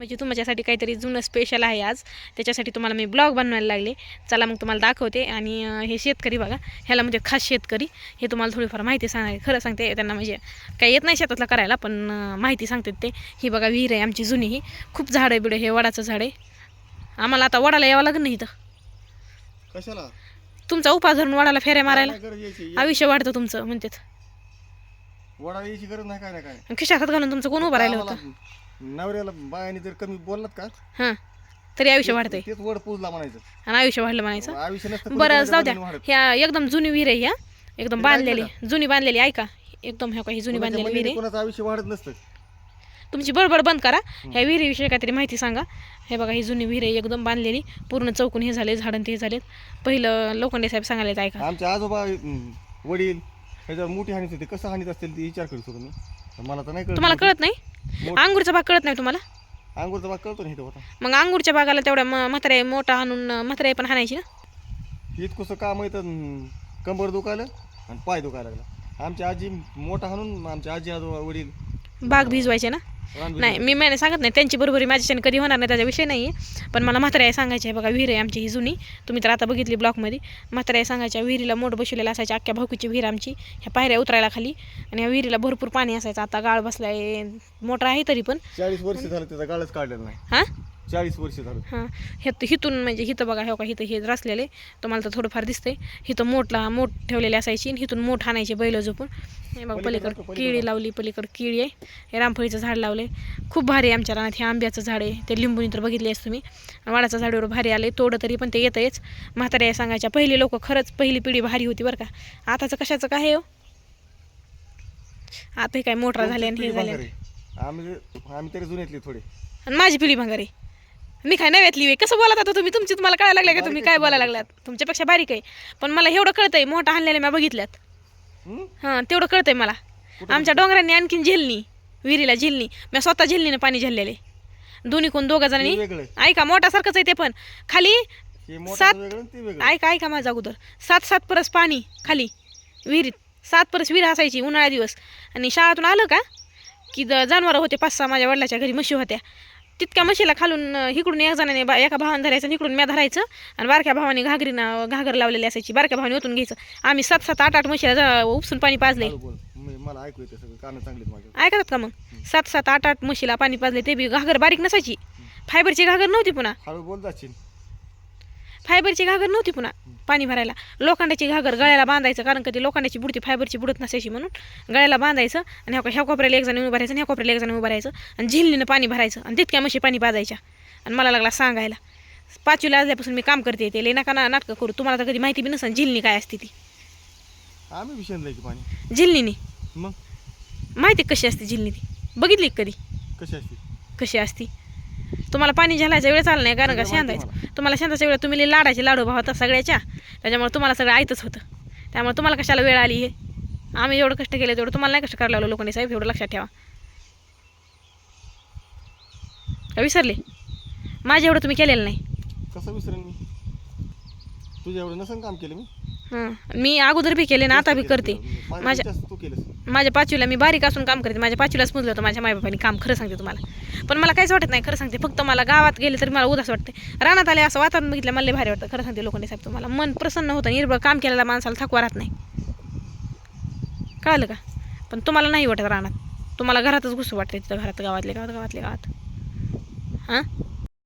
म्हणजे तुमच्यासाठी काहीतरी जुनं स्पेशल आहे आज. त्याच्यासाठी तुम्हाला मी ब्लॉग बनवायला लागले. चला मग तुम्हाला दाखवते. आणि हे शेतकरी बघा. ह्याला म्हणजे खास शेतकरी. हे तुम्हाला थोडीफार माहिती सांगाय खरं सांगते त्यांना म्हणजे काही येत नाही शेतातलं करायला पण माहिती सांगतात ते. ही बघा विहीर आहे आमची जुनी. ही खूप झाड आहे बिडं. हे वडाचं झाड आहे. आम्हाला आता वडाला यावं लागेल नाही इथं. कशाला? तुमचा उपास धरून वडाला फेऱ्या मारायला. आयुष्य वाढतं तुमचं म्हणतात. वडा यायची गरज नाही काय नाही काय खिशात घालून तुमचं कोण उभं राहिलं होतं? नवऱ्याला बायाने जर कमी बोललात का? हां. तरी आयुष्य वाढतंय. तेच वड पूजला म्हणायचं. आणि आयुष्य वाढलं म्हणायचं. आयुष्य नसतं बरं जाऊ द्या. ह्या एकदम जुनी विहीर आहे ह्या. एकदम बांधलेली. जुनी बांधलेली ऐका. एकदम ह्या काही जुनी बांधलेली विहीर आहे. कोणाचं आयुष्य वाढत नसतं. तुमची बडबड बंद करा. ह्या विहिरीविषयी काहीतरी माहिती सांगा. हे बघा ही जुनी विहीर आहे एकदम बांधलेली. पूर्ण चौकून हे झाले झाडं ते झालेत. पहिलं लोखंडे साहेब सांगायला ऐका. आमचे आजोबा अं, वडील ह्याच्यावर मोठी हानीत होते. कसं हानीत असतील ते विचार करतो तुम्ही तर मला तर नाही कळत तुम्हाला कळत नाही? अंगूरचा भाग कळत नाही तुम्हाला? अंगूरचा भाग कळतो ना इथं होता मग अंगूरच्या भागाला तेवढ्या म्हातारे मोठा हाणून म्हातारे पण हाणायची ना? इतकंसं काम आहे तर अं, कंबर दुखायला आणि पाय दुखायला लागला. आमची आजी मोठा हाणून आमची आजी आजोबा वडील बाग भिजवायचे ना? नाही मी मैंने सांगत नाही त्यांची बरोबरी माझ्याच्याने कधी होणार नाही त्याचा विषय नाही आहे पण मला म्हाताऱ्या सांगायचे आहे बघा विहीर आहे आमची ही जुनी. तुम्ही तर आता बघितली ब्लॉकमध्ये. म्हाताऱ्या सांगायच्या विहिरीला मोठ बसवलेला असायच्या अख्ख्या भाऊकीची विहीर आमची. ह्या पायऱ्या उतरायला खाली. आणि या विहिरीला भरपूर पाणी असायचं. आता गाळ बसलाय मोठा आहे तरी पण. चाळीस वर्ष झालं त्याचा गाळच काढलेला नाही. हां? चाळीस वर्ष झालं. हां हिथून म्हणजे हिथं बघा हे का हिथं हे रचलेले. तुम्हाला तर थोडंफार दिसतंय. हिथं मोठला मोठ ठेवलेली असायची आणि हिथून मोठ आणायचे बैल झोपून. हे बघा पलीकडं केळी लावली पलीकडं केळी आहे. हे रामफळीचं झाड लावले. खूप भारी आहे आमच्या रानात. हे आंब्याचं झाड आहे. ते लिंबूनी तर बघितले असं तुम्ही. वाडाचं झाडावर भारी आले तोडं तरी पण ते येतंयच. म्हाताऱ्या सांगायच्या पहिली लोक खरंच पहिली पिढी भारी होती बरं का. आताचं कशाचं काय हो? आता हे काय मोटरा झाले आणि हे झाले. आम्ही आम्ही तरी जुन्यातले थोडे. आणि माझी पिढी भांगारे. मी काय नव्यातली कसं बोलत आता तुम्ही? तुमची तुम्हाला कळायला लागलं का तुम्ही? काय बोलायला लागलात? तुमच्यापेक्षा बारीक आहे. पण मला एवढं कळतंय मोठा आणलेलं मी बघितल्यात. हं? तेवढं कळतंय मला. आमच्या डोंगरांनी आणखीन झेलणी विहिरीला झेलणी. मी स्वतः झेलणीनं पाणी झेललेले दोन्ही कोण दोघा जणांनी. ऐका मोठ्यासारखंच आहे ते पण. खाली सात- ऐका ऐका माझा अगोदर. सात सात परस पाणी खाली विहिरीत. सात परस विहीर असायची उन्हाळ्या दिवस. आणि शाळातून आलं का? की जनावरं होते पाच सहा माझ्या वडिलाच्या घरी म्हशी होत्या. तितक्या म्हशीला खालून इकडून एक जणाने बा- एका भावाने धरायचं आणि इकडून म्या धरायचं. आणि बारक्या भावाने घागरीनं घागर लावलेली असायची. बारक्या भावाने ओतून घ्यायचं. आम्ही सात सात आठ आठ म्हशीला उपसून पाणी पाजले. मला ऐकू येते सगळं. कानं चांगलीत माझ्या ऐकतात का मग? सात सात आठ आठ म्हशीला पाणी पाजले ते बी घागर बारीक नसायची. फायबरची घागर नव्हती पुन्हा. हळू बोल जाशील. फायबरची घागर नव्हती पुन्हा. पाणी भरायला. लोखंडाची घागर गळ्याला बांधायचं कारण का ती लोखंडाची बुडती फायबरची बुडत नसायची म्हणून गळ्याला बांधायचं आणि ह्या कोपऱ्याला एक जण उभं राहायचं आणि ह्या कोपऱ्याला एक जण उभं राहायचं आणि झिल्लीनं पाणी भरायचं आणि तितक्या म्हशी पाणी पाजायच्या. आणि मला लागला सांगायला पाचवीला आजल्यापासून मी काम करते ते लई नका ना नाटकं करू तुम्हाला तर कधी माहिती बी नसेल झिल्ली काय असते ती. आम्ही की पाणी. झिल्लीनी मग? माहिती कशी असते झिल्ली ती? बघितली का कधी? कशी असते? कशी असती? तुम्हाला पाणी झेलायचा वेळ चालला नाही कारण का शेंदायचं. तुम्हाला शेंदाच्या वेळ तुम्ही लाडाचे लाडू भावता सगळ्याच्या. त्याच्यामुळे तुम्हाला सगळं ऐकतच होतं. त्यामुळे तुम्हाला कशाला वेळ आली हे? आम्ही एवढं कष्ट केले तेवढं तुम्हाला नाही कष्ट करायला लागलो लोकांनी साहेब एवढं लक्षात ठेवा. का विसरले? माझे एवढं तुम्ही केलेलं नाही. कसं विसरेन मी? तुझ्या एवढं नसन काम केलं मी? हं. मी अगोदर बी केले ना आता बी करते. माझ्या माझ्या जास्त तू केलंस. माझ्या पाचवीला मी बारीक असून काम करते. माझ्या पाचवीलाच पुजलं होतं माझ्या मायबापांनी. काम खरं सांगते तुम्हाला. पण मला काहीच वाटत नाही खरं सांगते. फक्त मला गावात गेले तरी मला उदास वाटते. रानात आले असं वातावरण बघितलं मला लय भारी वाटतं. खरं सांगते लोकांनी साहेब तुम्हाला. मन प्रसन्न होतं निर्बळ काम केलेल्या माणसाला थकवा राहत नाही. कळालं का? पण तुम्हाला नाही वाटत रानात. तुम्हाला घरातच घुसू वाटते तिथं घरात गावातले गावात गावातले गावात. हां?